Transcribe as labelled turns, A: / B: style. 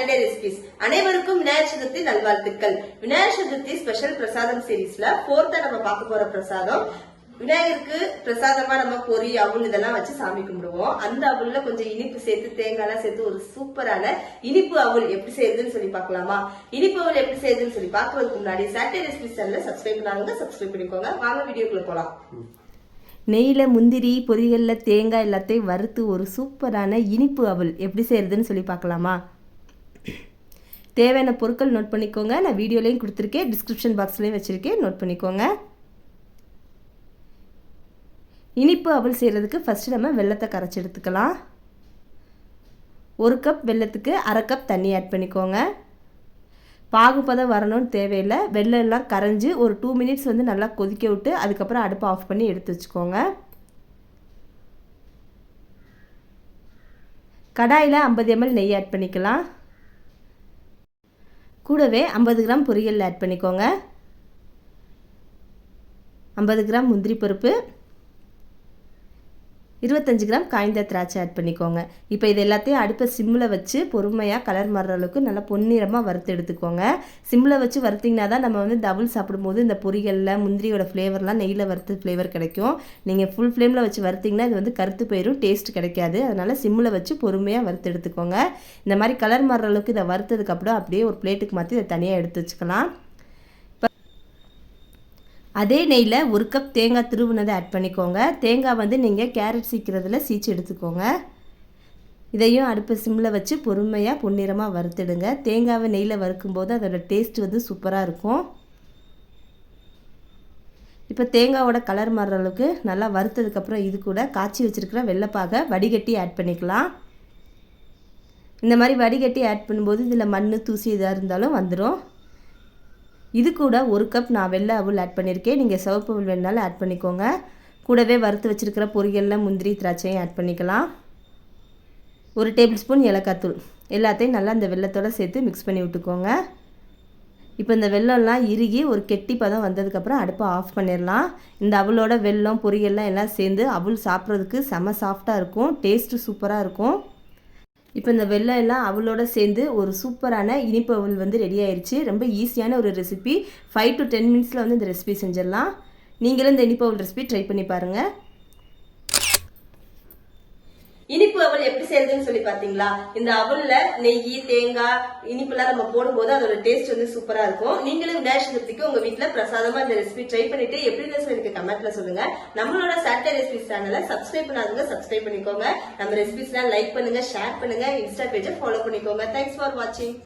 A: Saturday recipes அனைவருக்கும் விநாயகர் சதுர்த்தி நல்வாழ்த்துக்கள். Vinayagar Chaturthi special பிரசாதம் சீரீஸ்ல போர்த்தா நம்ம பார்க்க போற பிரசாதம். விநாயகருக்கு பிரசாதமா நம்ம பொரி அவுள் இதெல்லாம் வச்சு சாமி கும்பிடுவோம். அந்த அவுள்ல கொஞ்சம் இனிப்பு சேர்த்து தேங்காய்லாம் சேர்த்து ஒரு சூப்பரான இனிப்பு அவுள் எப்படி செய்யுதுன்னு சொல்லி பார்க்கலாமா? இனிப்பு அவுள் எப்படி செய்யுதுன்னு சொல்லி பார்க்கறதுக்கு முன்னாடி சாட்டர்டே ரெசிபி சேனல சப்ஸ்கிரைப் பண்ணாங்க சப்ஸ்கிரைப் பண்ணிக்கோங்க. வாங்க வீடியோக்குள்ள போலாம்.
B: நெய்யில் முந்திரி பொரிகளில் தேங்காய் எல்லாத்தையும் வறுத்து ஒரு சூப்பரான இனிப்பு அவல் எப்படி செய்கிறதுன்னு சொல்லி பார்க்கலாமா? தேவையான பொருட்கள் நோட் பண்ணிக்கோங்க. நான் வீடியோலையும் கொடுத்துருக்கேன். டிஸ்கிரிப்ஷன் பாக்ஸ்லேயும் வச்சுருக்கேன். நோட் பண்ணிக்கோங்க. இனிப்பு அவல் செய்கிறதுக்கு ஃபஸ்ட்டு நம்ம வெள்ளத்தை கரைச்சி எடுத்துக்கலாம். ஒரு கப் வெள்ளத்துக்கு அரை கப் தண்ணி ஆட் பண்ணிக்கோங்க. பாகுபதம் வரணும்னு தேவையில்லை. வெள்ளம் எல்லாம் கரைஞ்சி ஒரு டூ மினிட்ஸ் வந்து நல்லா கொதிக்க விட்டு அதுக்கப்புறம் அடுப்பை ஆஃப் பண்ணி எடுத்து வச்சுக்கோங்க. கடாயில் ஐம்பது எம்எல் நெய் ஆட் பண்ணிக்கலாம். கூடவே ஐம்பது கிராம் பொரியல் ஆட் பண்ணிக்கோங்க. ஐம்பது கிராம் முந்திரி பருப்பு இருபத்தஞ்சு கிராம் காய்ந்த திராட்சை ஆட் பண்ணிக்கோங்க. இப்போ இது எல்லாத்தையும் அடுப்பை சிம்மில் வச்சு பொறுமையாக கலர் மாறுற அளவுக்கு நல்லா பொன்னிறமாக வறுத்து எடுத்துக்கோங்க. சிம்மில் வச்சு வறுத்திங்கன்னா தான் நம்ம வந்து டபுள் சாப்பிடும்போது இந்த பொரிகளில் முந்திரியோட ஃப்ளேவர்லாம் நெய்யில் வறுத்து ஃப்ளேவர் கிடைக்கும். நீங்கள் ஃபுல் ஃப்ளேமில் வச்சு வறுத்திங்கன்னா இது வந்து கருத்து போயிடும் டேஸ்ட் கிடைக்காது. அதனால் சிம்மில் வச்சு பொறுமையாக வறுத்து எடுத்துக்கோங்க. இந்த மாதிரி கலர் மாறுற அளவுக்கு இதை வறுத்ததுக்கப்புறம் அப்படியே ஒரு பிளேட்டுக்கு மாற்றி இதை தனியாக எடுத்து வச்சுக்கலாம். அதே நெய்யில் ஒரு கப் தேங்காய் திருவுனதை ஆட் பண்ணிக்கோங்க. தேங்காய் வந்து நீங்கள் கேரட் சீக்கிரத்தில் சீச்சு எடுத்துக்கோங்க. இதையும் அடுப்பு சிம்மில் வச்சு பொறுமையாக பொன்னிறமாக வறுத்துடுங்க. தேங்காவை நெய்யில் வறுக்கும்போது அதோட டேஸ்ட் வந்து சூப்பராக இருக்கும். இப்போ தேங்காவோட கலர் மாறுற அளவுக்கு நல்லா வறுத்ததுக்கப்புறம் இது கூட காய்ச்சி வச்சுருக்கிற வெள்ளைப்பாக வடிகட்டி ஆட் பண்ணிக்கலாம். இந்த மாதிரி வடிகட்டி ஆட் பண்ணும்போது இதில் மண் தூசி இதாக இருந்தாலும் வந்துடும் இது கூட ஒரு கப் நான் வெள்ளை அவுள் ஆட் பண்ணியிருக்கேன் நீங்கள் சிவப்பு அவுள் வேணாலும் ஆட் பண்ணிக்கோங்க. கூடவே வறுத்து வச்சுருக்கிற பொரியலில் முந்திரி திராட்சையும் ஆட் பண்ணிக்கலாம். ஒரு டேபிள் ஸ்பூன் ஏலக்காத்தூள் எல்லாத்தையும் நல்லா இந்த வெள்ளத்தோடு சேர்த்து மிக்ஸ் பண்ணி விட்டுக்கோங்க. இப்போ இந்த வெள்ளம்லாம் இறுகி ஒரு கெட்டி பதம் வந்ததுக்கப்புறம் அடுப்பை ஆஃப் பண்ணிடலாம் இந்த அவளோட வெல்லம் பொரியல்லாம் எல்லாம் சேர்ந்து அவள் சாப்பிட்றதுக்கு செம சாஃப்டாக இருக்கும். டேஸ்ட்டு சூப்பராக இருக்கும். இப்போ இந்த வெள்ளம் எல்லாம் அவளோட சேர்ந்து ஒரு சூப்பரான இனிப்பு வந்து ரெடி ஆயிடுச்சு ரொம்ப ஈஸியான ஒரு ரெசிபி ஃபைவ் டு டென் மினிட்ஸில் வந்து இந்த ரெசிபி செஞ்சிடலாம். நீங்களும் இந்த இனிப்பு அவள் ரெசிபி ட்ரை பண்ணி பாருங்கள்
A: இனிப்பு அவல் எப்படி செய்யறதுன்னு சொல்லி பாத்தீங்களா? இந்த அவல்ல நெய் தேங்காய் இனிப்புலாம் நம்ம போடும்போது அதோட டேஸ்ட் வந்து சூப்பரா இருக்கும். நீங்களும் விநாயகர் சதுர்த்திக்கு உங்க வீட்டுல பிரசாதமா இந்த ரெசிபி ட்ரை பண்ணிட்டு எப்படி இருந்துச்சு எனக்கு கமெண்ட்ல சொல்லுங்க. நம்மளோட சாட்டர் ரெசிபி சேனலை சப்ஸ்கிரைப் பண்ணாதவங்க சப்ஸ்கிரைப் பண்ணிக்கோங்க. நம்ம ரெசிபிஸ் லைக் பண்ணுங்க ஷேர் பண்ணுங்க. இன்ஸ்டா பேஜை ஃபாலோ பண்ணிக்கோங்க. தேங்க்ஸ் ஃபார் வாட்சிங்